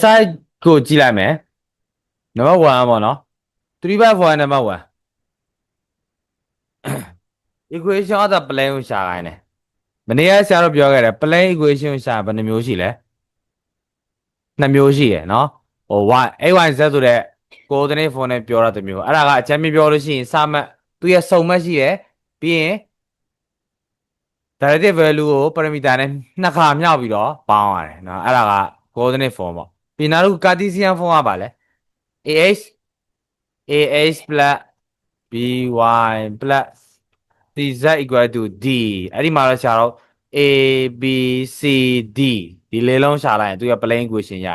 SI ကိုကြည့်လိုက်မယ်နံပါတ်1ပေါ့နော် 3 by 4 number 1 equation of the plane ကိုရှာခိုင်းတယ်မနေ့ကဆရာတို့ပြောခဲ့တယ် plane equation ကိုရှာဘယ်နှမျိုးရှိလဲနှစ်မျိုးရှိရယ်နော်ဟို y ay z ဆိုတဲ့ coordinate form နဲ့ပြောရတဲ့မျိုးအဲ့ဒါကအချမ်းမြပြောလို့ရှိရင်စာမှတ်သူရဲ့စုံမှတ်ရှိရယ်ပြီးရင် derivative value ကို parameter နဲ့နှစ်ခါမြောက်ပြီးတော့ပေါင်းရတယ်နော်အဲ့ဒါက coordinate form ပေါ့ ပြီးနောက်တစ်ခု cartesian form ကပါလဲ ah ah plus by plus cz equal to d အဲ့ဒီမှာတော့ရှာတော့ a b c d ဒီလေးလုံးရှာလိုက်ရင်သူက plane equation ရ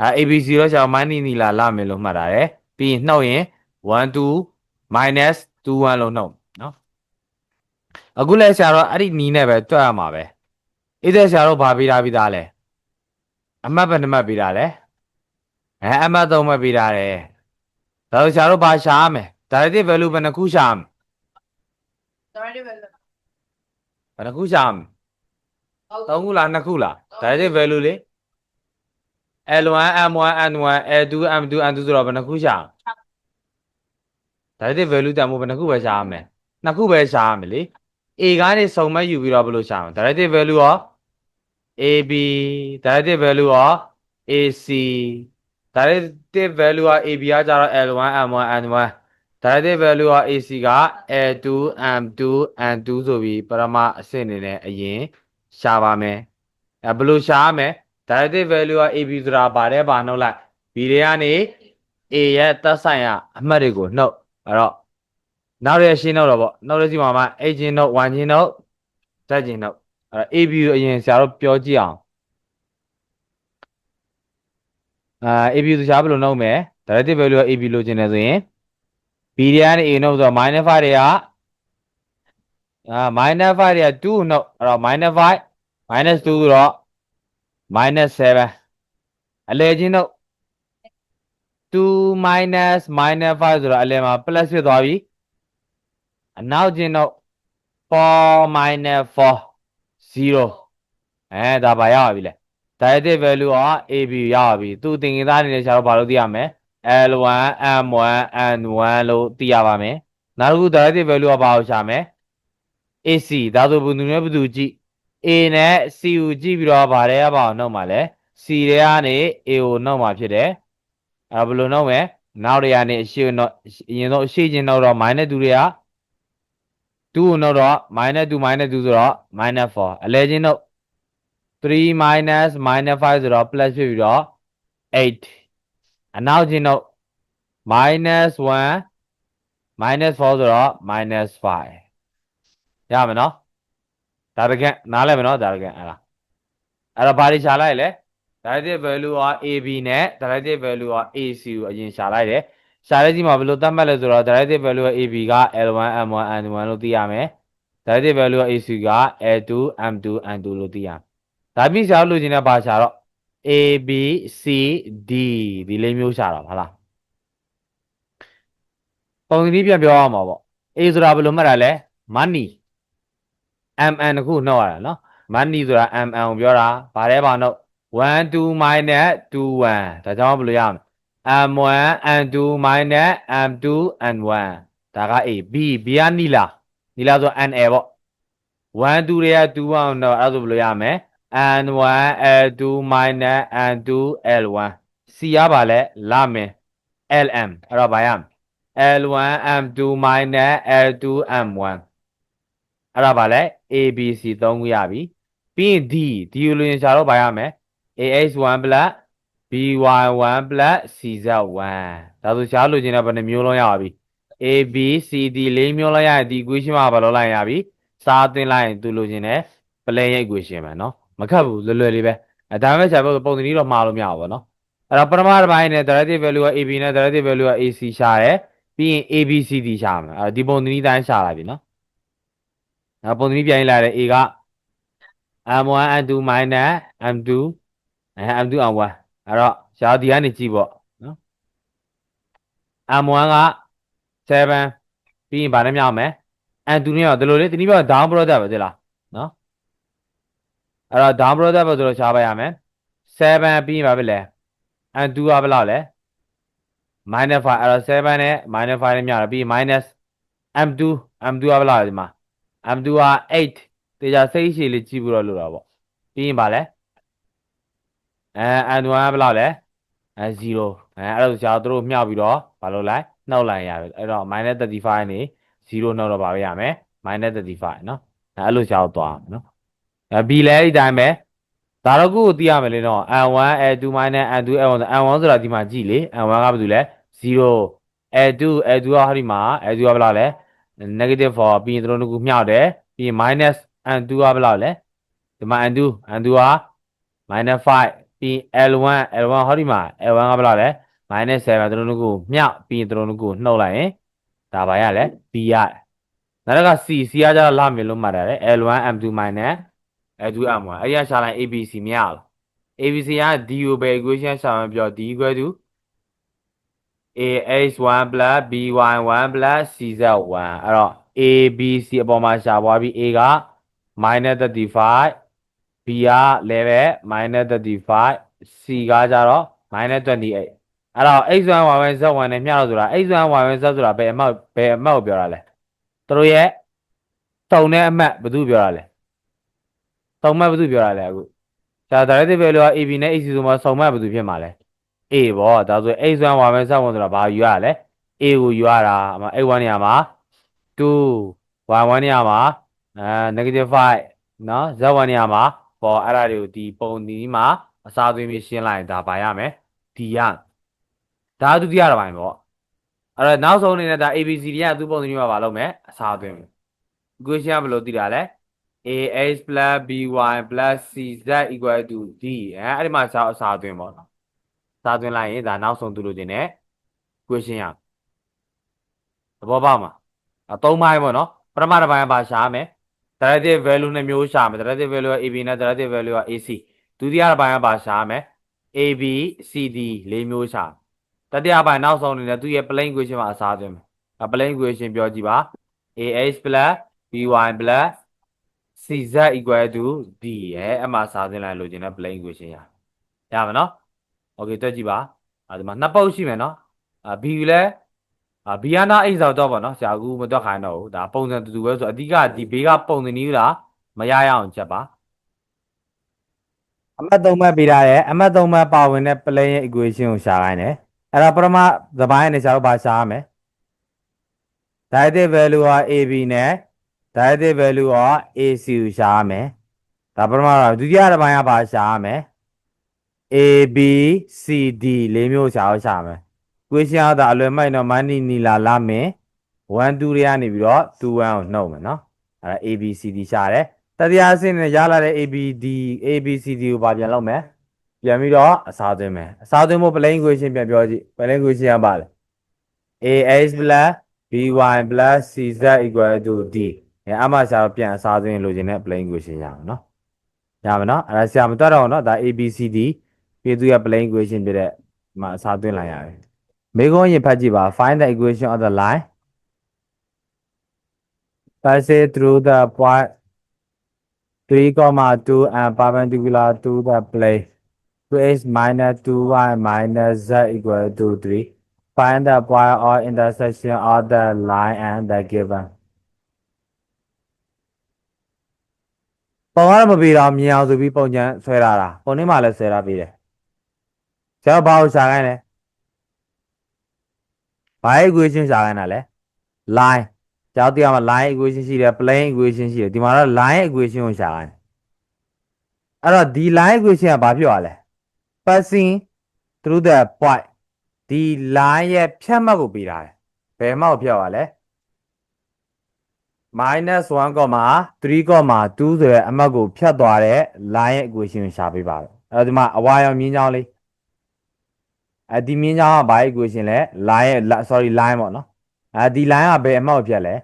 အဲ a b c တော့ရှာမိုင်းနီနီလာလာမယ်လို့မှတ်တာတယ်ပြီးရင်နှုတ်ရင်1 2 minus 2 1လို့နှုတ်နော်အခုလဲရှာတော့အဲ့ဒီနီးနဲ့ပဲတွက်ရမှာပဲအဲ့ဒါရှာတော့ဘာပေးတာပြီးသားလဲ အမှတ်ဘယ်နှမှတ်ပေးတာလဲအဲအမှတ်သုံးမှတ်ပေးတာတယ်ဒါဆိုရှာတော့ဘာရှာရမလဲ derivative value ဘယ်နှခုရှာရမလဲ Directive value ဘယ်နှခုရှာရမလဲဟုတ်သုံးခုလားနှစ်ခုလား derivative value လေ L1 M1 N1 L2 M2 N2 ဆိုတော့ဘယ်နှခုရှာရမလဲ derivative value တန်ဖို့ဘယ်နှခုပဲရှာရမလဲနှစ်ခုပဲရှာရမယ်လေ A ကနေစုံမဲ့ယူပြီးတော့ဘယ်လိုရှာမလဲ derivative value ရော AB derivative value ရော AC derivative value က AB ကကြတော့ L1 M1 N1 derivative value က AC က L2 M2 N2 ဆိုပြီးပရမအဆင့်အနေနဲ့အရင်ရှာပါမယ်အဲဘယ်လိုရှာရမလဲ derivative value က AB ဆိုတာဗာတဲ့ဗာနှုတ်လိုက် B တွေကနေ A ရဲ့သက်ဆိုင်ရာအမှတ်တွေကိုနှုတ်အဲ့တော့နောက်ရရှင်းနှုတ်တော့ပေါ့နှုတ်လို့ရှိမှာမှာ A ချင်းနှုတ် Y ချင်းနှုတ် Z ချင်းနှုတ် အဲ့တော့ AB ကိုအရင်ဆရာတို့ပြောကြည့်အောင်အာ AB ဆိုရှားဘယ်လိုနှုတ်မယ် derivative value က AB လို့ကျင်တယ်ဆိုရင် B တွေကနေ A နှုတ်ဆိုတော့ -5 တွေကအာ -5 တွေက2နှုတ်အဲ့တော့ -5 -2 ဆိုတော့ -7 အလဲချင်းနှုတ်2 minus minus 5ဆိုတော့အလဲမှာ plus ဖြစ်သွားပြီအနောက်ချင်းနှုတ်4 minus 4 0အဲဒါပါရပါပြီလေ derivative value က AB ရပါပြီသူသင်္ကေတအနေနဲ့ရှာတော့ဘာလို့သိရမလဲ L1 M1 N1 လို့သိရပါမယ်နောက်တစ်ခု derivative value ကဘာကိုရှာမလဲ AC ဒါဆိုဘယ်သူနဲ့ဘယ်သူကြည့် A နဲ့ C ကိုကြည့်ပြီးတော့ဗာတဲ့ကဘာကိုနှုတ်မှာလဲ C တွေကနေ A ကိုနှုတ်မှာဖြစ်တယ်အဲဘယ်လိုနှုတ်မလဲနောက်တွေကနေအရှိနှုတ်အရင်ဆုံးအရှိချင်းနှုတ်တော့ minus 2တွေက 2ကိုနှုတ်တော့ minus 2 minus 2ဆိုတော့ minus 4အလဲချင်းနှုတ်3 minus minus 5ဆိုတော့ plus ဖြစ်ပြီးတော့8အနောက်ချင်းနှုတ် minus 1 minus 4ဆိုတော့ minus 5ရမယ်နော်ဒါတကယ်နားလဲမယ်နော်ဒါတကယ်အဲ့ဒါအဲ့တော့ဘာတွေရှာလိုက်လဲ derivative value က AB နဲ့ derivative value က AC ကိုအရင်ရှာလိုက်တယ် ရှာလိုက်ကြည့်မှာဘယ်လိုသတ်မှတ်လဲဆိုတော့ derivative value က AB က L1 M1 N1 လို့သိရမယ် derivative value က AC က L2 M2 N2 လို့သိရမယ်ဒါပြီးရှာလို့ခြင်းနဲ့ဘာရှာတော့ A B C D ဒီလေးမျိုးရှာတော့ဟုတ်လားပုံစံကြီးပြန်ပြောရမှာပေါ့ A ဆိုတာဘယ်လိုမှတ်တာလဲ money MN တခုနှုတ်ရတာနော် money ဆိုတာ MN ကိုပြောတာဗါတဲ့ဘာနှုတ်1 2 minus 2 1ဒါကြောင့်ဘယ်လိုရမလဲ M1 M2 minus M2 N1 ဒါက A B B ကနီလာနီလာဆို NA ပေါ့1 2တွေက2 1တော့အဲ့ဒါဆိုဘယ်လိုရမလဲ N1 L2 minus N2 L1 C ရပါလဲလာမယ် LM အဲ့တော့ဗာရမယ် L1 M2 minus L2 M1 အဲ့ဒါဗာလဲ ABC သုံးခုရပြီပြီးရင် D D ကိုလိုရင်ရှာတော့ဗာရမယ် AH1 plus BY1 plus CZ1 ဒါဆိုရှာလို့ခြင်းတော့ဘယ်နှမျိုးလုံးရပါပြီ A B C D လေးမျိုးလုံးရရင်ဒီ equation မှာဘာလို့လိုက်ရပြီစားသွင်းလိုက်ရင်သူလိုခြင်းနဲ့ plane ရဲ့ equation ပဲเนาะမခက်ဘူးလွယ်လွယ်လေးပဲအဲဒါမှမဟုတ်ရှာဖို့ပုံစံကြီးတော့မှားလို့မရဘူးဗောနော်အဲ့တော့ပထမတစ်ပိုင်းနဲ့ derivative value က AB နဲ့ derivative value က AC ရှာတယ်ပြီးရင် ABCD ရှာမယ်အဲ့ဒီပုံစံကြီးတိုင်းရှာလိုက်ပြီเนาะနောက်ပုံစံကြီးပြန်လိုက်တယ် A က M1 M2 minus M2 အဲ M2 M1 အဲ့တော့ရှာဒီကနေကြည့်ပေါ့နော် M1 က7ပြီးရင်ဗာနဲ့မြောက်မယ် M2 နဲ့ရောဒီလိုလေဒီနည်းပြော down product ပဲသိလားနော်အဲ့တော့ down product ပဲဆိုတော့ရှားပါရမယ်7ပြီးရင်ဗာပဲလဲ and 2ကဘယ်လောက်လဲ minus 5အဲ့တော့7နဲ့ minus 5နဲ့မြတော့ပြီး minus m2 m2 ကဘယ်လောက်လဲဒီမှာ m2 က8တေချာစိတ်ရှည်လေးကြည့်ပြီးတော့လို့တော့ပေါ့ပြီးရင်ဗာလဲ အဲအန်1ကဘယ်လောက်လဲအဲ0အဲအဲ့ဒါဆိုကြာသူတို့မြှောက်ပြီးတော့ဘာလို့လိုက်နှုတ်လိုက်ရပြီအဲ့တော့ -35 နေ0နှုတ်တော့ပါပဲရမယ် -35 နော်အဲ့လိုကြာတော့သွားမယ်နော်အဲ B လဲဒီတိုင်းပဲဒါတော့ကိုကိုသိရမယ်လေနော် n1 a2 n2 a1 n1 ဆိုတာဒီမှာကြည့်လေ n1 ကဘာတူလဲ0 a2 a2 ကဟာဒီမှာ a2 ကဘယ်လောက်လဲ negative 4ပြီးရင်တို့တို့ကမြောက်တယ်ပြီးရင် minus n2 ကဘယ်လောက်လဲဒီမှာ n2 n2 က minus 5 ပြီးရင် l1 l1 ဟောဒီမှာ l1 ကဘယ်လောက်လဲ minus 7တို့ကမြှောက်ပြီးရင်တို့ကနှုတ်လိုက်ရင်ဒါပါရလဲ b ရတယ်နောက်တစ်ခါ c c ကကြတော့လာမယ်လို့မှတ်ရတယ် l1 m2 minus l2 m1 အဲ့ရရှာလိုက် abc မရဘူး abc က d ကိုပဲ equation ရှာမှပြော d equal to ax1 plus by1 plus cz1 အဲ့တော့ abc အပေါ်မှာရှာပွားပြီး a က minus 35 B က level -35 C ကကြတော့ -28 အဲ့တော့ x1 y1 z1 နဲ့မျှတော့ဆိုတာ x1 y1 z ဆိုတာဘယ်အမှတ်ဘယ်အမှတ်ကိုပြောတာလဲသူတို့ရဲ့တုံတဲ့အမှတ်ဘယ်သူပြောတာလဲတုံမှတ်ဘယ်သူပြောတာလဲအခုဒါ directive value က ab နဲ့ ac ဆိုမှစုံမှတ်ဘယ်သူဖြစ်မှာလဲ a ပေါ့ဒါဆို x1 y1 z1 ဆိုတာဘာယူရလဲ a ကိုယူရတာအမ x1 နေရာမှာ2 y1 နေရာမှာအဲ -5 နော် z1 နေရာမှာ ပေါ်အဲ့ဒါတွေကိုဒီပုံဒီမှာအစားသွင်းပြီးရှင်းလိုက်ရင်ဒါပါရမယ် D ရဒါဒုတိယတစ်ပိုင်းပေါ့အဲ့တော့နောက်ဆုံးအနေနဲ့ဒါ ABC တွေကသူ့ပုံစံမျိုးမှာမလုပ်မယ်အစားသွင်းမယ် equation ကဘယ်လိုသိတာလဲ ax by cz equal to d အဲအဲ့ဒီမှာအစားအစားသွင်းပေါ့နော်စာသွင်းလိုက်ရင်ဒါနောက်ဆုံးသူလို့တင်တဲ့ question ရသဘောပေါက်မှာအသုံးပိုင်းပေါ့နော်ပထမတစ်ပိုင်းကပါရှာမယ် Derivative value နှစ်မျိုးရှာမယ် Derivative value က AB နဲ့ Derivative value က AC ဒုတိယပိုင်းကပါရှာမယ် AB CD လေးမျိုးရှာတတိယပိုင်းနောက်ဆုံးအနေနဲ့သူ့ရဲ့ plane equation မှာအစားသွင်းမယ်အ plane equation ပြောကြည့်ပါ AH BY CZ equal to D ရဲ့အမှစားသွင်းလိုက်လို့ကျင်တဲ့ plane equation ရရမယ်နော် okay တွက်ကြည့်ပါအဲဒီမှာနှစ်ပုတ်ရှိမယ်နော် BU လည်း အာ B ကနာအိမ်ဆောင်တော့ပါနော်ဆရာကူမတွက်ခိုင်းတော့ဘူးဒါပုံစံတူတူပဲဆိုအဓိကဒီဘေးကပုံစံနည်းလားမရရအောင်ချက်ပါအမှတ်3မှတ်ပေးထားတယ်အမှတ်3မှတ်ပါဝင်တဲ့ plane ရဲ့ equation ကိုရှာခိုင်းတယ်အဲ့ဒါပထမသပိုင်းနဲ့ရှာတော့ပါရှာရမယ် directive value က AB နဲ့ directive value က AC ကိုရှာရမယ်ဒါပထမတော့ဒုတိယတစ်ပိုင်းကပါရှာရမယ် A B C D လေးမျိုးရှာအောင်ရှာမယ်။ question ကဒါအလွယ်မိုက်တော့မန်နီနီလာလာမင်း1 2တွေကနေပြီးတော့2 1ကိုနှုတ်မယ်နော်။အဲဒါ A B C D ရှာတယ်။တတိယအဆင့်နဲ့ရလာတဲ့ A B D A B C D ကိုပါပြန်လုပ်မယ်။ပြန်ပြီးတော့အစားသွင်းမယ်။အစားသွင်းဖို့ plain question ပြန်ပြောကြည့်။ plain question ကပါလေ။ AX plus BY plus CZ equal to D အဲအမှရှာတော့ပြန်အစားသွင်းလို့ခြင်းနဲ့ plain question ရအောင်နော်။ရမယ်နော်။အဲဒါဆရာမတွက်တော့ဘူးနော်။ဒါ A B C D ပြီးသူရ plain equation ပြတဲ့မှာအစားသွင်းလိုက်ရတယ်။ မေခွန်းရင်ဖတ်ကြည့်ပါ find the equation of the line pass it through the point 3, 2 and perpendicular to the plane 2x minus 2y minus z equal to 3 find the point or intersection of the line and the given ပုံရမပြီးတော့မြင်အောင်ဆိုပြီးပုံချမ်းဆွဲလာတာပုံထဲမှာလည်းဆွဲထားပြီးတယ်ဆရာဘာကိုရှာခိုင်းလဲ ဘာ equation ရှာခိုင်းတာလဲ line ကျောင်းတရားမှာ line equation ရှိတယ် plane equation ရှိတယ်ဒီမှာတော့ line equation ကိုရှာခိုင်းအဲ့တော့ဒီ line equation ကဘာဖြစ်သွားလဲ passing through the point ဒီ line ရဲ့ဖြတ်မှတ်ကိုပေးထားတယ်ဘယ်မှကိုဖြတ်သွားလဲ minus 1 3 2ဆိုတဲ့အမှတ်ကိုဖြတ်သွားတဲ့ line ရဲ့ equation ကိုရှာပေးပါတော့အဲ့တော့ဒီမှာအဝါရောင်မြင်းချောင်းလေး အဲဒီမြင်းချောင်းကဘာ equation လဲ line ရဲ့ la- sorry line ပေါ့နော်အဲဒီ line ကဘယ်အမှတ်ကိုဖြတ်လဲ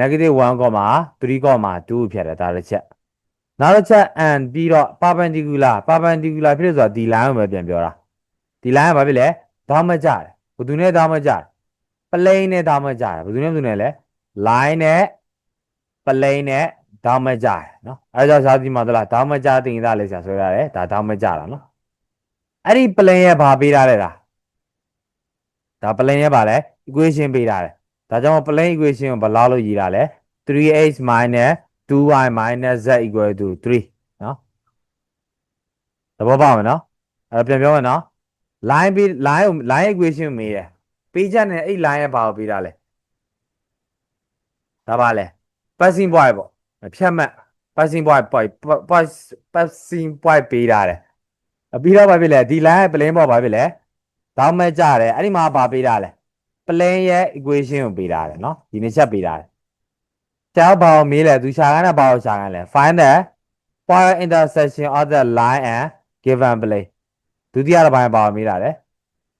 negative 1 3 2ကိုဖြတ်တယ်ဒါတစ်ချက်နောက်တစ်ချက် and ပြီးတော့ perpendicular perpendicular ဖြစ်လို့ဆိုတာဒီ line ကိုပဲပြန်ပြောတာဒီ line ကဘာဖြစ်လဲဒေါင်းမကြတယ်ဘယ်သူနဲ့ဒေါင်းမကြတယ် plane နဲ့ဒေါင်းမကြတယ်ဘယ်သူနဲ့ဘယ်သူနဲ့လဲ line နဲ့ plane နဲ့ဒေါင်းမကြတယ်နော်အဲဒါကြောင့်ဇာတိမှာသလားဒေါင်းမကြတင်သားလေးဆရာဆွဲရတယ်ဒါဒေါင်းမကြတာနော်အဲ့ဒီ plane ရဲ့ဘာပေးထားလဲဒါ ဒါ plane ရဲ့ဘာလဲ equation ပေးထားတယ်ဒါကြောင့် plane equation ကိုဘယ်လောက်လို့ရေးတာလဲ 3x 2y z equal to 3နော်သဘောပေါက်မယ်နော်အဲ့တော့ပြန်ပြောမယ်နော် line ပေး line ကို line equation ကိုမေးတယ်ပေးချက်နဲ့အဲ့ line ရဲ့ဘာကိုပေးတာလဲဒါပါလဲ passing point ပေါ့ဖြတ်မှတ် passing point point passing point ပေးထားတယ်အပြီးတော့ဘာဖြစ်လဲဒီ line ရဲ့ plane ပေါ်ဘာဖြစ်လဲ တောင်းမဲ့ကြတယ်အဲ့ဒီမှာဘာပေးတာလဲ plane ရဲ့ equation ကိုပေးထားတယ်နော်ဒီနေ့ချက်ပေးထားတယ်ဆရာဘာကိုမေးလဲသူရှာခိုင်းတာဘာကိုရှာခိုင်းလဲ find the point intersection of the line and given plane ဒုတိယတစ်ပိုင်းဘာကိုမေးတာလဲ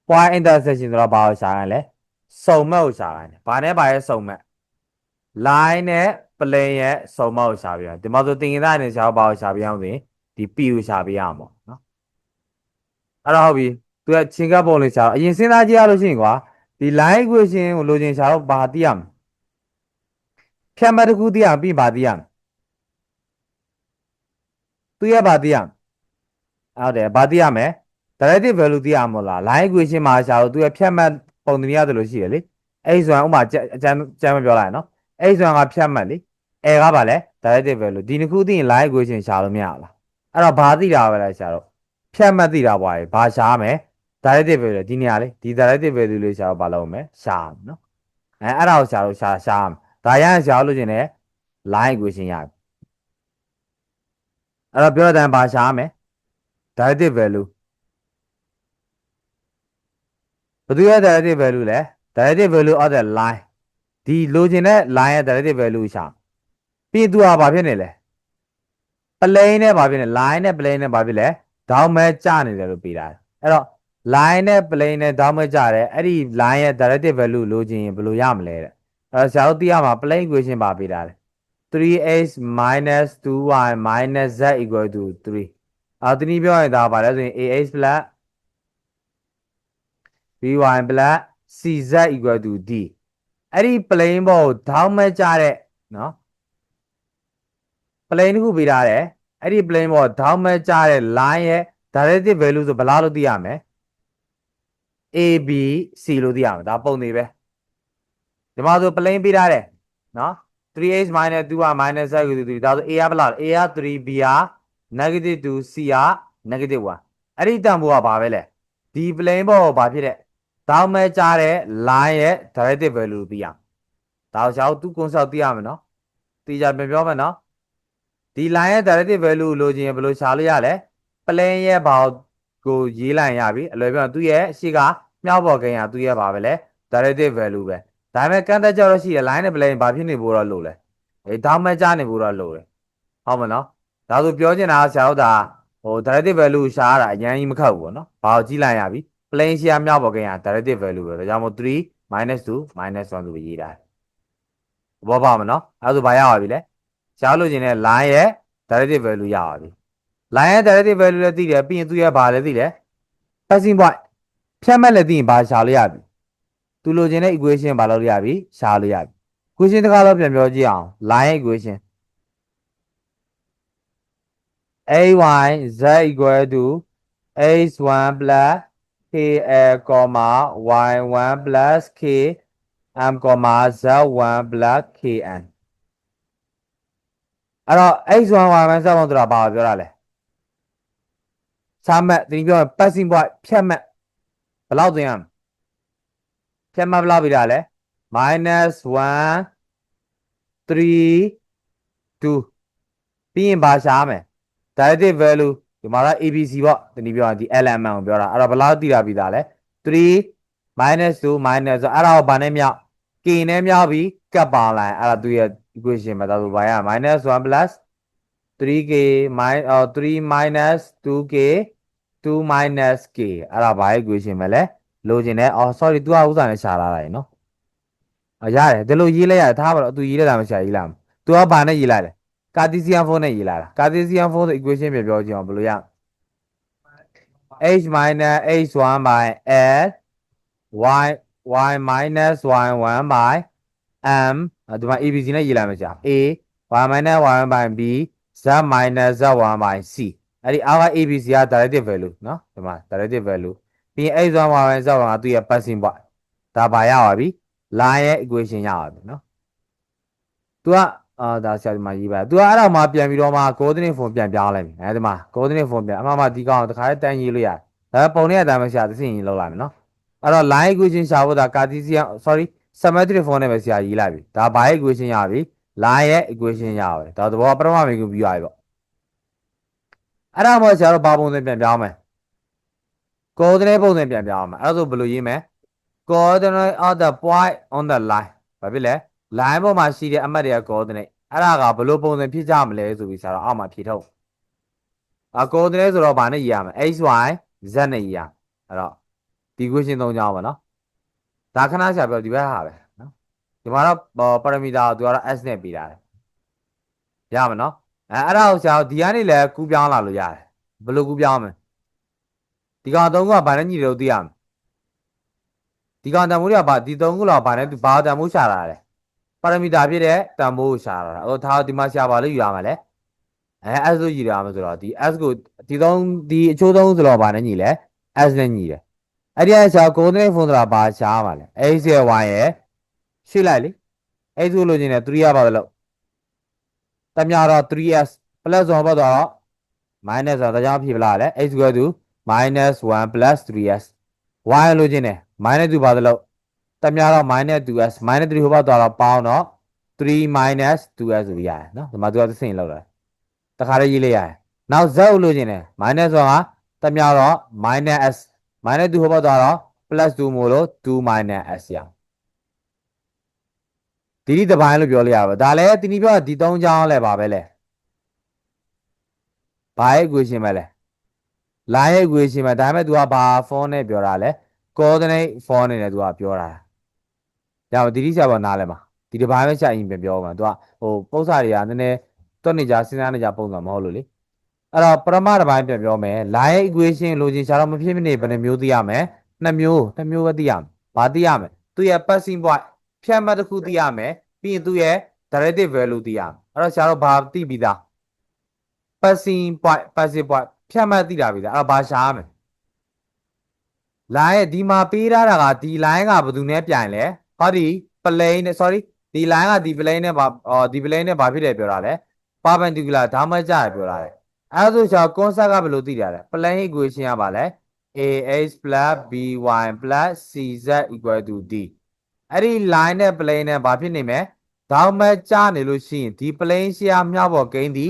point intersection ဆိုတော့ဘာကိုရှာခိုင်းလဲစုံမဲ့ကိုရှာခိုင်းတယ်ဘာနဲ့ဘာရဲ့စုံမဲ့ line နဲ့ plane ရဲ့စုံမဲ့ကိုရှာပြရအောင်ဒီမှာဆိုတင်ရင်သားအနေနဲ့ရှာဘာကိုရှာပြအောင်ဆိုရင်ဒီ p ကိုရှာပြရအောင်ပေါ့နော်အဲ့တော့ဟုတ်ပြီ သူကချင်းကပ်ပုံလေးရှာတော့အရင်စဉ်းစားကြည့်ရလို့ရှိရင်ကွာဒီ line equation ကိုလိုချင်ရှာတော့ဘာသိရမလဲဖြတ်မှတ်တစ်ခုသိရအောင်ပြီးဘာသိရမလဲသူရဲ့ဘာသိရမလဲဟုတ်တယ်ဘာသိရမလဲ derivative value သိရမလား line equation မှာရှာတော့သူရဲ့ဖြတ်မှတ်ပုံသဏ္ဍာန်ရတယ်လို့ရှိရလေအဲ့ဒီဆိုရင်ဥပမာကြအကျမ်းကျမ်းမပြောလိုက်နော်အဲ့ဒီဆိုရင်ကဖြတ်မှတ်လေ a ကဘာလဲ derivative value ဒီနှစ်ခုသိရင် line equation ရှာလို့မရဘူးလားအဲ့တော့ဘာသိတာပဲလဲရှာတော့ဖြတ်မှတ်သိတာပွားရေဘာရှာရမ လဲ derivative value ဒီနေရာလေဒီ derivative value လေးရှာတော့ဘာလုပ်မလဲရှာရမယ်နော်အဲအဲ့ဒါကိုရှာလို့ရှာရှာရမယ်ဒါရရင်ရှာလို့ရှင်လေ line equation ရပြီအဲ့တော့ပြောတဲ့ဘာရှာရမလဲ derivative value ဘယ်သူရဲ့ derivative value လဲ derivative value of the line ဒီလိုချင်တဲ့ line ရဲ့ derivative value ရှာပြီးသူကဘာဖြစ်နေလဲ plane နဲ့ဘာဖြစ်နေ line နဲ့ plane နဲ့ဘာဖြစ်လဲဒေါင်းမဲကျနေတယ်လို့ပေးတာအဲ့တော့ line နဲ့ plane နဲ့ဒေါင်းမဲကျတယ်အဲ့ဒီ line ရဲ့ derivative value လိုချင်ရင်ဘယ်လိုရမလဲတဲ့အဲ့တော့ဆရာတို့သိရမှာ plane equation ပါပေးတာလေ 3x 2y z equal to 3အော်တနည်းပြောရင်ဒါပါလဲဆိုရင် ax plus by plus cz equal to d အဲ့ဒီ plane ဘောကိုဒေါင်းမဲကြတဲ့နော် plane တစ်ခုပေးထားတယ်အဲ့ဒီ plane ဘောဒေါင်းမဲကြတဲ့ line ရဲ့ derivative value ဆိုဘယ်လောက်လို့သိရမလဲ a b c လို့သိရမှာဒါပုံနေပဲဒီမှာဆို plane ပေးထားတယ်နော် 3x 2y z equal to 3ဒါဆို a ကဘယ်လောက်လဲ a က 3 b က negative 2 c က negative 1အဲ့ဒီတန်ဖိုးကဘာပဲလဲဒီ plane ဘောကိုဘာဖြစ်တဲ့တောင်းမဲကြားတဲ့ line ရဲ့ derivative value သိရအောင်ဒါကိုရှာသူ concept သိရမယ်နော်သိကြပြန်ပြောမယ်နော်ဒီ line ရဲ့ derivative value လိုချင်ရင်ဘယ်လိုရှာလို့ရလဲ plane ရဲ့ဘာကို ရေးလိုက်ရပြီအလွယ်ပြောရင်သူ့ရဲ့ရှေ့ကမြောက်ပေါ်ကိန်းကသူ့ရဲ့ဘာပဲလဲ derivative value ပဲဒါပေမဲ့ကန့်သက်ကြောတော့ရှိတယ် line နဲ့ plane ဘာဖြစ်နေဖို့တော့လို့လဲအေးတောင်းမဲကြားနေဖို့တော့လို့တယ်ဟုတ်မနော်ဒါဆိုပြောချင်တာကဆရာတို့ဒါဟို derivative value ရှာရတာအရင်ကြီးမခတ်ဘူးပေါ့နော်ဘာကိုကြည့်လိုက်ရပြီ plane ရှေ့မြောက်ပေါ်ကိန်းက derivative value ပဲဒါကြောင့်မို့3 2 1ဆိုပြီးရေးတာဘောပါမနော်အဲဒါဆိုဘာရပါပြီလဲရှားလို့ခြင်းနဲ့ line ရဲ့ derivative value ရပါပြီ line ရဲ့ derivative value လည်းသိတယ်ပြီးရင်သူရဲ့ဘာလည်းသိတယ် passing point ဖြတ်မဲ့လည်းသိရင်ဘာရှာလို့ရပြီသူလိုချင်တဲ့ equation ဘာလုပ်လို့ရပြီရှာလို့ရပြီ equation တစ်ခါတော့ပြန်ပြောကြည့်အောင် line ရဲ့ equation ay z equal to x1 plus kl comma y1 plus k m comma z1 plus kn အဲ့တော့ x1 y1 z1 ဆိုတာဘာကိုပြောတာလဲ စာမှတ်တင်ပြောရင် passing point ဖြတ်မှတ်ဘယ်လောက်သင်ရမလဲဖြတ်မှတ်ဘယ်လောက်ပြတာလဲ minus 1 3 2ပြီးရင်ဘာရှာမယ် derivative value ဒီမှာတော့ abc ပေါ့တနည်းပြောရင်ဒီ element ကိုပြောတာအဲ့တော့ဘယ်လောက်တည်တာပြီးသားလဲ3 minus 2 minus ဆိုအဲ့ဒါကိုဘာနဲ့မြောက် k နဲ့မြောက်ပြီးကပ်ပါလိုက်အဲ့ဒါသူရဲ့ equation မှာဒါဆိုဘာရ minus 1 plus 3k minus 3 minus 2k 2 minus k အဲ့ဒါဘာ equation ပဲလဲလိုချင်တယ်အော် sorry သူကဥစ္စာနဲ့ရှာလာတာရယ်နော်အရတယ်ဒီလိုရေးလိုက်ရတယ်ထားပါတော့သူရေးလိုက်တာမရှာရေးလိုက်မှာသူကဘာနဲ့ရေးလိုက်လဲ cartesian form နဲ့ရေးလာတာ cartesian form ဆို equation ပြန်ပြောကြည့်အောင်ဘယ်လိုရ h minus h1 by l y y minus y1 by m အဲ့ဒီမှာ abc နဲ့ရေးလိုက်မှာကြာ a y minus y1 by b z minus z1 by c အဲ့ဒီ r abc က directive value เนาะဒီမှာ directive value ပြီးရင် x1 y1 z1 ကသူ့ရဲ့ passing point ဒါပါရပါပြီ line ရဲ့ equation ရပါပြီเนาะ तू ကအာဒါဆရာဒီမှာရေးပါ तू ကအဲ့တော့မှပြန်ပြီးတော့မှ coordinate form ပြန်ပြောင်းလိုက်ပြီအဲဒီမှာ coordinate form ပြန်အမှန်မှဒီကောင်တခါတည်းတန်းရေးလို့ရတယ်ဒါပေမဲ့ပုံနဲ့အတိုင်းပဲဆရာသစင်ရေးလောက်လိုက်မယ်เนาะအဲ့တော့ line equation ရှာဖို့ဒါ cartesian sorry symmetric form နဲ့ပဲဆရာရေးလိုက်ပြီဒါဘာ equation ရပြီ line ရဲ့ equation ရပါတယ်ဒါသဘောပထမမိကူပြီးရပြီပေါ့အဲ့ဒါမှဆရာတို့ဘာပုံစံပြန်ပြောင်းမယ် coordinate ပုံစံပြန်ပြောင်းမယ်အဲ့ဒါဆိုဘယ်လိုရေးမလဲ coordinate of the point on the line ဘာဖြစ်လဲ line ပေါ်မှာရှိတဲ့အမှတ်တွေက coordinate အဲ့ဒါကဘယ်လိုပုံစံဖြစ်ကြမလဲဆိုပြီးဆရာတို့အောက်မှာဖြေထုတ်အာ coordinate ဆိုတော့ဗာနဲ့ရေးရမယ် x y z နဲ့ရေးရအဲ့တော့ဒီ equation သုံးကြောင်းပါနော်ဒါခဏဆရာပြောဒီဘက်ဟာပဲနော် ဒီမှာတော့ပါရမီတာကိုသူကတော့ s နဲ့ပေးတာတယ်ရမယ်နော်အဲအဲ့ဒါကိုဆရာတို့ဒီကနေလည်းကူးပြောင်းလာလို့ရတယ်ဘယ်လိုကူးပြောင်းမလဲဒီကောင်သုံးခုကဗာနဲ့ညီတယ်လို့သိရမယ်ဒီကောင်တန်မိုးတွေကဗာဒီသုံးခုလောက်ဗာနဲ့သူဘာတန်မိုးရှာလာတယ်ပါရမီတာဖြစ်တဲ့တန်ဖိုးကိုရှာတာ။ဟိုထားဒီမှာရှာပါလို့ယူရမှာလဲ။အဲ S လို့ယူရမှာဆိုတော့ဒီ S ကိုဒီသုံးဒီအချိုးသုံးဆိုတော့ဗာနဲ့ညီလဲ S နဲ့ညီတယ်။အဲ့ဒီအရှာ coordinate form ဆိုတာဘာရှာရမှာလဲ။ X ရဲ့ Y ရဲ့ ရှင်းလိုက်လေ။ X ကိုလိုချင်တယ်3ရပါတယ်လို့။တမျှတော့ 3S plus ဆိုတော့တော့ minus ဆိုတာဒါကြောင့်ဖြစ်ပလားလဲ။ X ကတူ minus 1 plus 3S Y လိုချင်တယ် minus 2ပါတယ်လို့တမျှတော့ minus 2s minus 3ဟိုဘက်သွားတော့ပေါင်းတော့3 minus 2s ဆိုပြီးရတယ်နော်ဒီမှာသူကသစင်လောက်တာတခါလေးရေးလိုက်ရတယ်နောက် z ကိုလို့ခြင်းတယ် minus ဆိုတာတမျှတော့ minus s minus 2ဟိုဘက်သွားတော့ plus 2မို့လို့2 minus s ရဒီဒီ တစ်ပိုင်းလို့ပြောလိုက်ရပါဒါလည်းတင်းဒီပြောဒီ၃ချောင်းလဲပါပဲလဲဘာရဲ့ equation ပဲလဲ line ရဲ့ equation ပဲဒါပေမဲ့ तू ကဘာ form နဲ့ပြောတာလဲ coordinate form နဲ့လည်း तू ကပြောတာ ။ဒါပေမဲ့ဒီတိဆရာပေါ်နားလဲမှာဒီတစ်ပိုင်းပဲရှာရင်ပြန်ပြောမှာ။ तू ကဟိုပု္ပ္ပစာတွေကနည်းနည်းတွက်နေကြစဉ်းစားနေကြပုံစံမဟုတ်လို့လေ။အဲ့တော့ပရမတစ်ပိုင်းပြန်ပြောမယ်။ line equation လိုချင်ရှာတော့မဖြစ်မနေဘယ်နှမျိုးသိရမလဲ။နှစ်မျိုးနှစ်မျိုးပဲသိရမယ်။ဘာသိရမလဲ။သူ့ရဲ့ passing point ဖြတ်မှတ်တစ်ခုသိရမယ်။ပြီးရင်သူ့ရဲ့ derivative value သိရမယ်။အဲ့တော့ရှာတော့ဘာသိပြီးသား။ passing point passive point ဖြတ်မှတ်သိတာပြီးသား။အဲ့တော့ဘာရှာရမလဲ။ line ရဲ့ဒီမှာပေးထားတာကဒီ line ကဘယ်သူနဲ့ပြိုင်လဲဟောဒီ plane နဲ့ sorry ဒီ line ကဒီ plane နဲ့ဘာအော်ဒီ plane နဲ့ဘာဖြစ်တယ်ပြောတာလဲ perpendicular ဒါမှကြရပြောတာလေအဲဒါဆိုရှာ concept ကဘယ်လိုသိတာလဲ plane equation ကဘာလဲ ax by cz equal to d အဲ့ဒီ line နဲ့ plane နဲ့ဘာဖြစ်နေမလဲဒါမှကြနေလို့ရှိရင်ဒီ plane ရှေ့မြောက်ပေါ်ကိန်းဒီ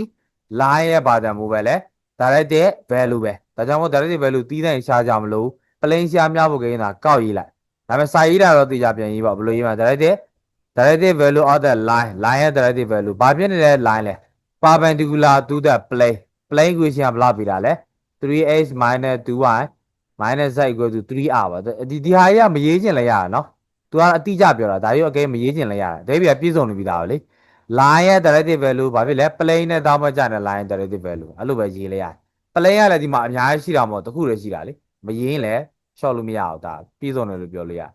line ရဲ့ဘာတန်မို့ပဲလဲ directed value ပဲဒါကြောင့်မို့ directed value တီးတိုင်းရှားကြမလို့ plane ရှေ့မြောက်ပေါ်ကိန်းတာကောက်ရေးလိုက်ဒါပေမဲ့စာရေးတာတော့သိကြပြန်ရေးပါဘယ်လိုရေးမှာ directed directed value of the line line ရဲ့ directed value ဘာဖြစ်နေတဲ့ line လဲ perpendicular to the plane plane equation ကဘယ်လောက်ပေးတာလဲ 3x 2y minus z equal to 3r ပါဒီဒီဟာကြီးကမရေးချင်လဲရတာနော် သူကအတိအကျပြောတာဒါကြီးအကဲမရေးချင်လဲရတယ်ဒါပြပြည့်စုံနေပြီသားပဲလေ line ရဲ့ directed value ဘာဖြစ်လဲ plane နဲ့တောင်းမကြတဲ့ line directed value အဲ့လိုပဲရေးလဲရတယ် plane ကလည်းဒီမှာအများကြီးရှိတာမဟုတ်တစ်ခုတည်းရှိတာလေမရေးရင်လည်း short လို့မရအောင်ဒါပြည့်စုံတယ်လို့ပြောလို့ရတယ်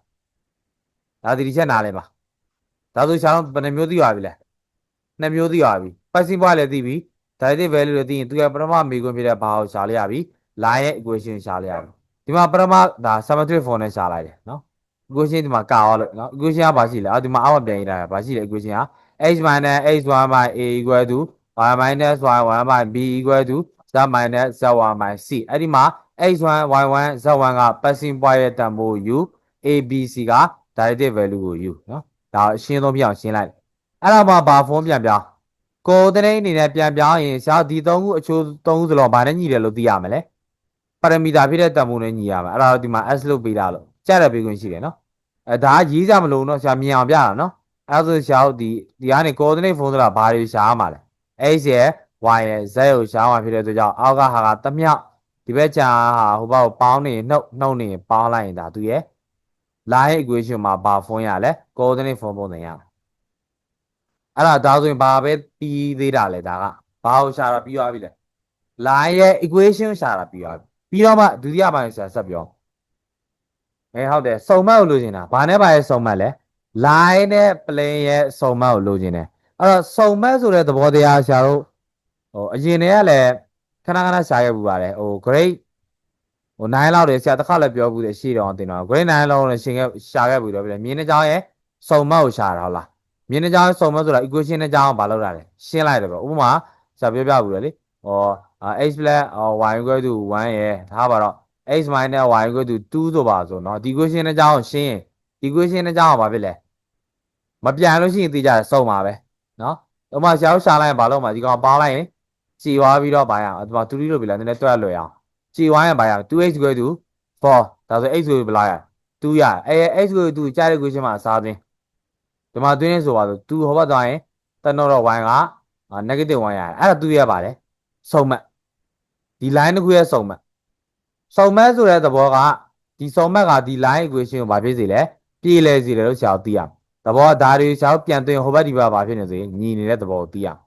ဒါဒီတစ်ချက်နားလဲပါဒါဆိုရှာတော့ဘယ်နှမျိုးသိပါပြီလဲနှစ်မျိုးသိပါပြီ passing point လည်းသိပြီ directed value လည်းသိရင်သူကပထမမေခွန်းဖြစ်တဲ့ဘာကိုရှာလိုက်ရပြီ line ရဲ့ equation ရှာလိုက်ရပြီဒီမှာပထမဒါ symmetric form နဲ့ရှာလိုက်တယ်နော် equation ဒီမှာကာအောင်လို့နော် equation ကဘာရှိလဲအော်ဒီမှာအောက်ပြန်ရေးတာဘာရှိလဲ equation က h minus h1 by a equal to y minus y1 by b equal to z minus z1 by c အဲ့ဒီမှာ x1 y1 z1 က passing point ရဲ့တန်ဖိုး u abc က directed value ကို u နော်ဒါအရှင်းဆုံးပြအောင်ရှင်းလိုက်အဲ့ဒါမှဘာ form ပြန်ပြောင်း coordinate အနေနဲ့ပြန်ပြောင်းရင်ရှားဒီသုံးခုအချိုးသုံးခုစလုံးဘာနဲ့ညီတယ်လို့သိရမလဲပါရမီတာဖြစ်တဲ့တန်ဖိုးနဲ့ညီရမှာအဲ့ဒါတော့ဒီမှာ s လို့ပေးတာလို့ ကြားရပေးခွင့်ရှိတယ်နော်အဲဒါကရေးကြမလို့နော်ရှားမြင်အောင်ပြတာနော်အဲ့ဒါဆိုရှားဒီဒီကနေ coordinate form ဆိုတာဘာတွေရှားမှာလဲ x ရဲ့ y ရဲ့ z ကိုရှားမှာဖြစ်တဲ့အတွက်ကြောင့်အောက်ကဟာကတမြောက်ဒီဘက်ချာဟာဟိုဘက်ကိုပေါင်းနေနှုတ်နှုတ်နေပေါင်းလိုက်ရင်ဒါသူရဲ့ line equation မှာဘာ form ရလဲ coordinate form ပုံစံရအဲ့ဒါဒါဆိုရင်ဘာပဲပြီးသေးတာလဲဒါကဘာကိုရှာတာပြီးသွားပြီလဲ line ရဲ့ equation ရှာတာပြီးသွားပြီပြီးတော့မှဒုတိယပိုင်းဆရာဆက်ပြော အဲဟုတ်တယ်စုံမတ်ကိုလိုချင်တာဘာနဲ့ဘာရဲ့စုံမတ်လဲ line နဲ့ plane ရဲ့စုံမတ်ကိုလိုချင်တယ်အဲ့တော့စုံမတ်ဆိုတဲ့သဘောတရားဆရာတို့ဟိုအရင်တည်းကလည်းခဏခဏရှာခဲ့ပူပါတယ်ဟို grade ဟို9လောက်တည်းဆရာတစ်ခါလည်းပြောဘူးတယ်ရှိတော့တင်တော့ grade 9လောက်လည်းရှင်ခဲ့ရှာခဲ့ပူတော့ပြီလေမြင်းတစ်ကြောင်းရဲ့စုံမတ်ကိုရှာတာဟုတ်လားမြင်းတစ်ကြောင်းရဲ့စုံမတ်ဆိုတာ equation တစ်ကြောင်းကိုဘာလုပ်တာလဲရှင်းလိုက်တယ်ပေါ့ဥပမာဆရာပြောပြဘူးလေလေဟော x plus y equal to 1ရဲ့ထားပါတော့ x minus y equal to 2ဆိုပါဆိုเนาะဒီ equation တစ်ကြောင်းကိုရှင်းရင်ဒီ equation တစ်ကြောင်းကဘာဖြစ်လဲမပြန်လို့ရှိရင်သိကြတယ်စုံပါပဲเนาะဥပမာဆရာတို့ရှာလိုက်ရင်ဘာလုပ်မှာဒီကောင်ပေါင်းလိုက်ရင်ကြည်သွားပြီးတော့ဘာရအောင်ဒီမှာ2လို့ပြီလားနည်းနည်းတွက်လွယ်အောင်ကြည်ဝိုင်းရင်ဘာရအောင် 2x equal to 4ဒါဆို x ကိုဘယ်လောက်ရ2ရအဲ x ကို2ကြားတဲ့ equation မှာအစားသွင်းဒီမှာသွင်းနေဆိုပါဆို2ဟောဘက်သွားရင်တနောတော့ y က negative 1ရတယ်အဲ့ဒါ2ရပါတယ်စုံမဲ့ဒီ line တစ်ခုရဲ့စုံမဲ့ စုံမဲ့ဆိုတဲ့သဘောကဒီစုံမဲ့ကဒီ line equation ကိုဘာဖြစ်စေလဲပြေးလဲစေတယ်လို့ဆရာတို့သိရမယ်သဘောကဒါတွေဆရာတို့ပြန်သွင်းဟိုဘက်ဒီဘက်ဘာဖြစ်နေစေညီနေတဲ့သဘောကိုသိရမယ်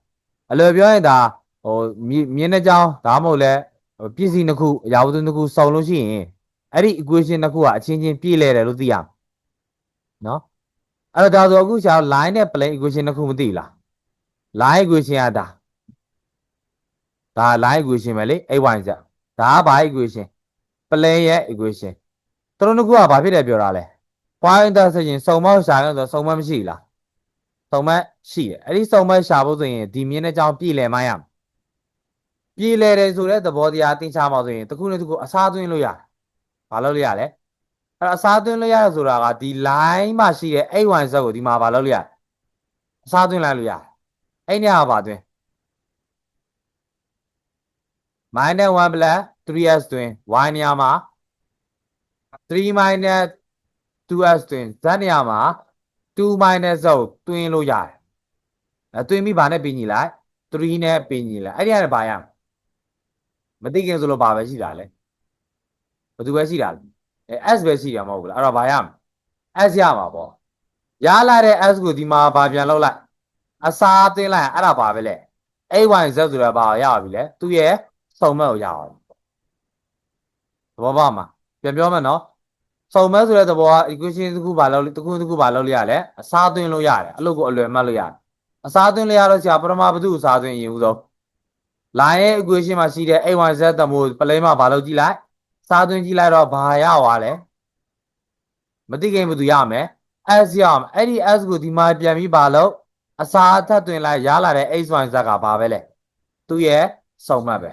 အလွယ်ပြောရင်ဒါဟိုမြင်းမြင်းတစ်ကြောင်းဒါမှမဟုတ်လဲဟိုပစ္စည်းတစ်ခုအရာဝတ္ထုတစ်ခုစုံလို့ရှိရင်အဲ့ဒီ equation တစ်ခုကအချင်းချင်းပြေးလဲတယ်လို့သိရမယ်နော်အဲ့တော့ဒါဆိုအခုဆရာတို့ line နဲ့ plane equation တစ်ခုမသိဘူးလား line equation ကဒါဒါ line equation ပဲလေ x y z ဒါကဘာ equation plane ရဲ့ equation သူတို့နှစ်ခုကဘာဖြစ်တယ်ပြောတာလဲ point intersection စုံမရှာလို့ဆိုစုံမမရှိဘူးလားစုံမရှိတယ်အဲ့ဒီစုံမရှာဖို့ဆိုရင်ဒီမြင်းတဲ့ကြောင်းပြည်လည်မှရမယ်ပြည်လည်တယ်ဆိုတဲ့သဘောတရားသင်ချမှာဆိုရင်တစ်ခုနဲ့တစ်ခုအစားသွင်းလို့ရတယ်ဘာလို့လဲရလဲအဲ့တော့အစားသွင်းလို့ရတယ်ဆိုတာကဒီ line မှာရှိတဲ့ x y z ကိုဒီမှာဘာလို့လဲရအစားသွင်းလိုက်လို့ရတယ်အဲ့ညကဘာသွင်း minus 1 plus 3s တွင် y နေရာမှာ3 minus 2s တွင် z နေရာမှာ2 minus 0တွင်းလို့ရတယ်အဲတွင်းပြီးဗာနဲ့ပြင်ညီလိုက်3နဲ့ပြင်ညီလိုက်အဲ့ဒီကနေဗာရမသိခင်ဆိုလို့ဗာပဲရှိတာလေဘယ်သူပဲရှိတာလဲအဲ s ပဲရှိတာမဟုတ်ဘူးလားအဲ့တော့ဗာရမယ် s ရမှာပေါ့ရလာတဲ့ s ကိုဒီမှာဗာပြန်လောက်လိုက်အစားသွင်းလိုက်ရင်အဲ့ဒါဗာပဲလေ a y z ဆိုတာဗာရပါပြီလေသူရဲ့ စုံမဲ့ကိုရအောင်သဘောပါမှာပြန်ပြောမယ်နော်စုံမဲ့ဆိုတဲ့သဘောက equation တစ်ခုပါလောက်တစ်ခုတစ်ခုပါလောက်လို့ရလဲအစားသွင်းလို့ရတယ်အဲ့လိုကိုအလွယ်မှတ်လို့ရတယ်အစားသွင်းလို့ရတော့ဆရာပထမဘသူ့အစားသွင်းရင်ဦးဆုံး line ရဲ့ equation မှာရှိတဲ့ a y z တမို့ plane မှာဘာလို့ကြည့်လိုက်စားသွင်းကြည့်လိုက်တော့ဘာရသွားလဲမသိခင်ဘသူရမယ် s ရမယ်အဲ့ဒီ s ကိုဒီမှာပြန်ပြီးပါလို့အစားအထက်သွင်းလိုက်ရလာတဲ့ x y z ကဘာပဲလဲသူ့ရဲ့စုံမှတ်ပဲ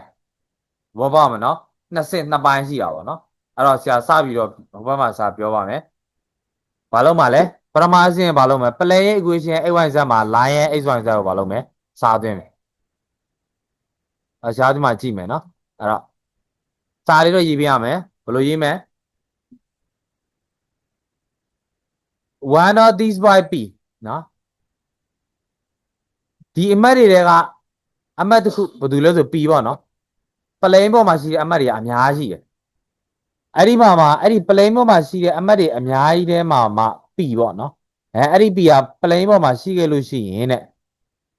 ဘောပါမနော်နှစ်ဆင့်နှစ်ပိုင်းရှိတာပေါ့နော်အဲ့တော့ဆရာစပြီးတော့ဟိုဘက်မှာစပြောပါမယ်ဘာလို့မှလဲပထမအဆင့်ဘာလို့မလဲ plane ရဲ့ equation x y z မှာ line ရဲ့ x y z ကိုဘာလို့မလဲစားသွင်းမယ်အရှားဒီမှာကြည့်မယ်နော်အဲ့တော့စာလေးတော့ရေးပြရမယ်ဘယ်လိုရေးမလဲ one of these by p နော်ဒီအမှတ်တွေတဲကအမှတ်တစ်ခုဘာလို့လဲဆို p ပေါ့နော် plane ပေါ်မှာရှိတဲ့အမှတ်တွေကအများကြီးတယ်အဲ့ဒီမှာမှာအဲ့ဒီ plane ပေါ်မှာရှိတဲ့အမှတ်တွေအများကြီးတဲမှာမှ p ပေါ့နော်အဲအဲ့ဒီ p က plane ပေါ်မှာရှိခဲ့လို့ရှိရင်တဲ့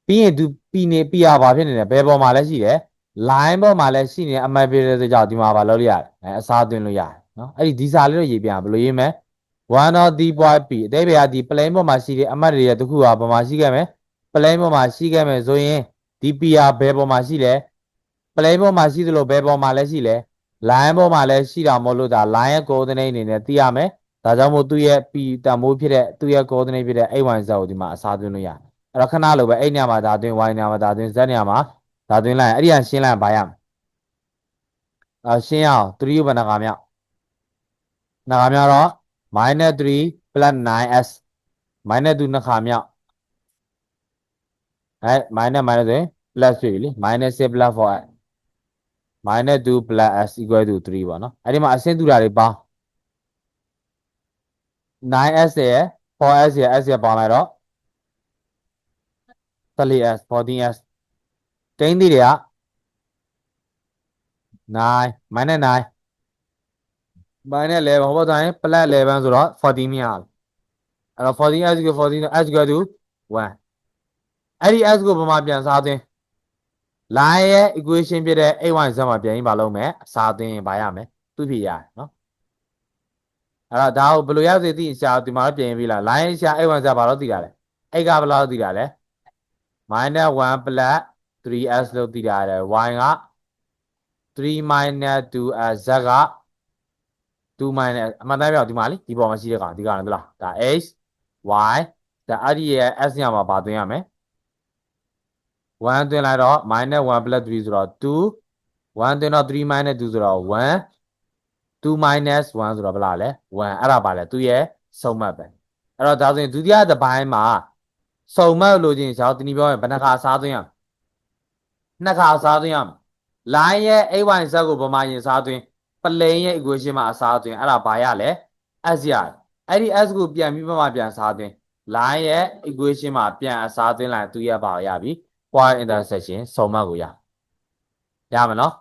ပြီးရင်သူ p နေ p ကဘာဖြစ်နေလဲဘယ်ပေါ်မှာလဲရှိတယ် line ပေါ်မှာလည်းရှိနေတဲ့အမှတ်ပြတဲ့ကြောင့်ဒီမှာဘာလုပ်လို့ရတယ်အဲအစားသွင်းလို့ရတယ်နော်အဲ့ဒီဒီစာလေးတော့ရေးပြဘယ်လိုရေးမလဲ one of the point p အသေးပဲကဒီ plane ပေါ်မှာရှိတဲ့အမှတ်တွေရဲ့တစ်ခုကဘာမှာရှိခဲ့မယ် plane ပေါ်မှာရှိခဲ့မယ်ဆိုရင်ဒီ p ကဘယ်ပေါ်မှာရှိလဲ plane ပေါ်မှာရှိသလိုဘယ်ပေါ်မှာလည်းရှိလဲ line ပေါ်မှာလည်းရှိတာမဟုတ်လို့ဒါ line ရဲ့ coordinate အနေနဲ့သိရမယ်ဒါကြောင့်မို့သူ့ရဲ့ p တန်ဖိုးဖြစ်တဲ့သူ့ရဲ့ coordinate ဖြစ်တဲ့ x y z ကိုဒီမှာအစားသွင်းလို့ရတယ်အဲ့တော့ခဏလိုပဲအဲ့ညမှာဒါသွင်း y ညမှာဒါသွင်း z ညမှာဒါသွင်းလိုက်ရင်အဲ့ဒီကရှင်းလိုက်ရင်ဘာရမလဲအာရှင်းရအောင်3ဘယ်နှခါမြောက်နှခါမြောက်တော့ minus 3 plus 9s minus 2 နှစ်ခါမြောက်အဲ minus minus ဆိုရင် plus ဖြစ်ပြီလေ minus 6 plus 4s minus 2 plus s equal to 3ပေါ့နော်အဲ့ဒီမှာအဆင့်တူတာတွေပေါင်း 9s ရယ် 4s ရယ် s ရယ်ပေါင်းလိုက်တော့ 3s 14s တိန်းသီးတွေက9 minus 9 minus 11ဟောပေါ်တိုင်း plus 11ဆိုတော့14မြရအောင်အဲ့တော့ 14 s ကို14 s ကိုတူ1အဲ့ဒီ s ကိုဘာမှပြန်စားသွင်း line ရဲ့ equation ဖြစ်တဲ့ x y z မှာပြန်ရင်ဘာလုပ်မလဲအစားသွင်းရင်ဘာရမလဲသူ့ဖြစ်ရတယ်နော်အဲ့တော့ဒါကိုဘယ်လိုရစေသိရှာဒီမှာတော့ပြန်ရင်ပြီလား line ရှာ x y z ဘာလို့သိတာလဲ x ကဘယ်လောက်သိတာလဲ minus 1 plus 3s လို့သိတာလေ y က3 minus 2 z က2 minus အမှန်တမ်းပြောဒီမှာလေဒီပေါ်မှာရှိတဲ့ကောင်ဒီကောင်လေလားဒါ x y ဒါအဲ့ဒီရဲ့ s ညမှာပါသွင်းရမယ် 1သွင်းလိုက်တော့ minus 1 plus 3ဆိုတော့2 1သွင်းတော့3 minus 2ဆိုတော့1 2 minus 1ဆိုတော့ဘယ်လားလဲ1အဲ့ဒါပါလဲသူရဲ့စုံမှတ်ပဲအဲ့တော့ဒါဆိုရင်ဒုတိယတစ်ပိုင်းမှာစုံမှတ်လို့ချင်းကျွန်တော်တင်ပြောရင်ဘယ်နှခါစားသွင်းရမလဲနှစ်ခါစားသွင်းရမယ် line ရဲ့ ay z ကိုဗမာရင်စားသွင်း plane ရဲ့ equation မှာအစားသွင်းအဲ့ဒါဘာရလဲ s ရတယ်အဲ့ဒီ s ကိုပြန်ပြီးဗမာပြန်စားသွင်း line ရဲ့ equation မှာပြန်အစားသွင်းလိုက်သူရဲ့ဘာရပြီ point intersection စုံမှတ်ကိုရရမယ်နော်